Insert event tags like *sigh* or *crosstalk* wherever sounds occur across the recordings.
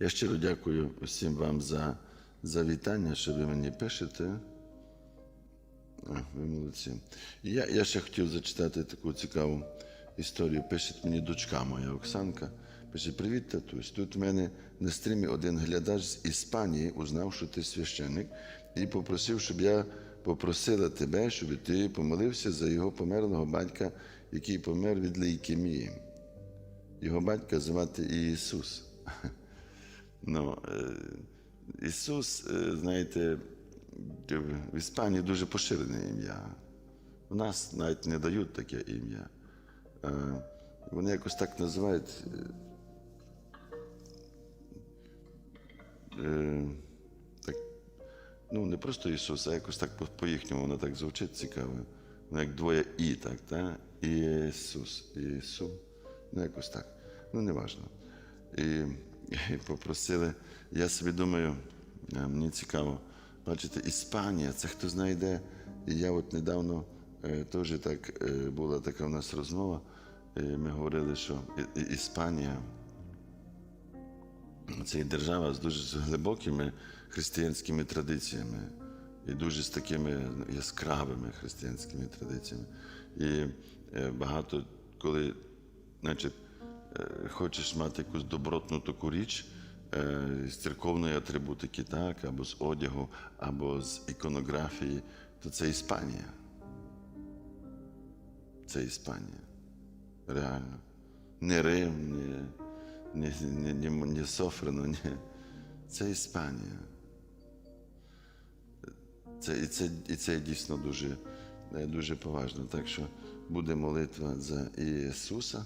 Я щиро дякую всім вам за, за вітання, що ви мені пишете. А, ви молодці. Я, я ще хотів зачитати таку цікаву історію. Пише мені дочка моя Оксанка. Пише: Привіт, татусь. Тут в мене на стрімі один глядач з Іспанії узнав, що ти священник, і попросив, щоб я попросила тебе, щоб ти помолився за його померлого батька, який помер від лейкемії. Його батька звати Ісус. *laughs* Ну, е, Ісус, е, знаєте, в Іспанії дуже поширене ім'я. У нас навіть не дають таке ім'я. Е, Вони якось так називають. е, е, Так, ну, не просто Ісус, а якось так по- по-їхньому воно так звучить цікаво. Воно як двоє І, так, та? Ісус, Ісу. Ну, якось так. Ну, не важливо. І, і попросили, я собі думаю, е, мені цікаво, бачите, Іспанія, це хто знає де. І я от недавно е, теж так е, була така у нас розмова. е, ми говорили, що І- І- Іспанія це держава з дуже глибокими християнськими традиціями і дуже з такими яскравими християнськими традиціями. І багато коли, значить, хочеш мати якусь добротну таку річ е, з церковної атрибутики, так, або з одягу, або з іконографії, то це Іспанія. Це Іспанія. Реально. Не Рим, не, не, не, не, Софрино, ні. Це Іспанія. Це, і, це, і це дійсно дуже, е, дуже поважно. Так що буде молитва за Ісуса,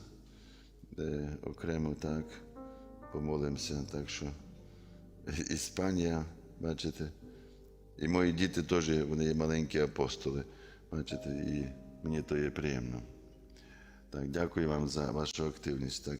де окремо так помолимося. Так що Іспанія, бачите, і мої діти теж вони є маленькі апостоли. Бачите, і мені то є приємно. Так, дякую вам за вашу активність. Так.